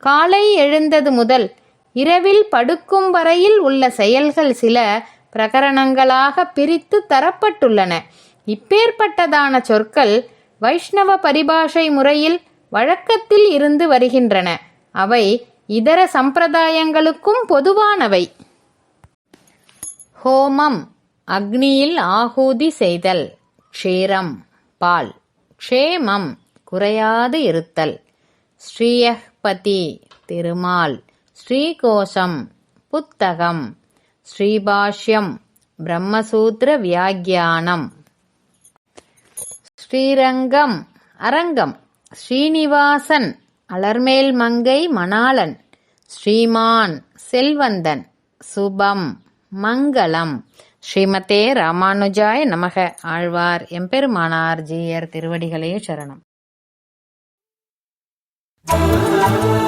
காலை எழுந்தது முதல் இரவில் படுக்கும் வரையில் உள்ள செயல்கள் சில பிரகரணங்களாக பிரித்து தரப்பட்டுள்ளன. இப்பேற்பட்டதான சொற்கள் வைஷ்ணவ பரிபாஷை முறையில் வழக்கத்தில் இருந்து வருகின்றன. அவை இதர சம்பிரதாயங்களுக்கும் பொதுவானவை. ஹோமம் அக்னியில் ஆகூதி செய்தல். க்ஷீரம் பால். க்ஷேமம் குறையாது இருத்தல். ஸ்ரீயஹ்பதி திருமால் ஸ்ரீகோஷம் புத்தகம் ஸ்ரீபாஷ்யம் பிரம்மசூத்திர வியாக்கியானம். ஸ்ரீரங்கம் அரங்கம் ஸ்ரீனிவாசன் அலர்மேல் மங்கை மணாளன் ஸ்ரீமான் செல்வந்தன் சுபம் மங்களம். ஸ்ரீமதே ராமானுஜாய நமக. ஆழ்வார் எம்பெருமானார் ஜீயர் திருவடிகளே சரணம். Oh.